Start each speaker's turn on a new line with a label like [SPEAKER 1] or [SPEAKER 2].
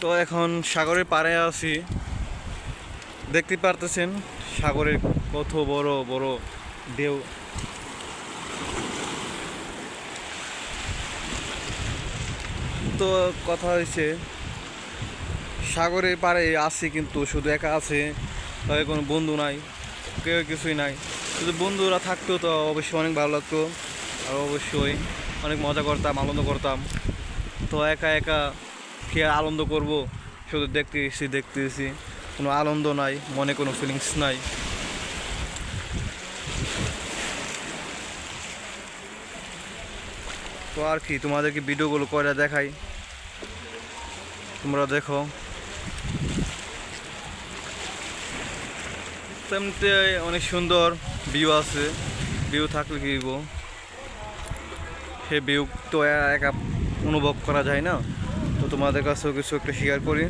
[SPEAKER 1] তো এখন সাগরের পাড়ে আছি। দেখতে পারতেছেন সাগরের কত বড় বড় ঢেউ। তো কথা হয়েছে সাগরের পাড়ে আছি কিন্তু শুধু একা আছে তবে কোনো বন্ধু নাই, কেউ কিছুই নাই। শুধু বন্ধুরা থাকতো তো অবশ্যই অনেক ভালো লাগতো, আর অবশ্যই অনেক মজা করতাম, আনন্দ করতাম। তো একা একা কি আনন্দ করব, শুধু দেখতে এসেছি দেখতে এসেছি কোনো আনন্দ নাই, মনে কোনো ফিলিংস নাই। তো আর কি, তোমাদেরকে ভিডিওগুলো করে দেখাই। তোমরা দেখো। তেমনিতে অনেক সুন্দর ভিউ আছে। ভিউ থাকলে কি সেই ভিউ তো একা অনুভব করা যায় না। তোমাদের কাছেও কিছু একটা শেয়ার করি।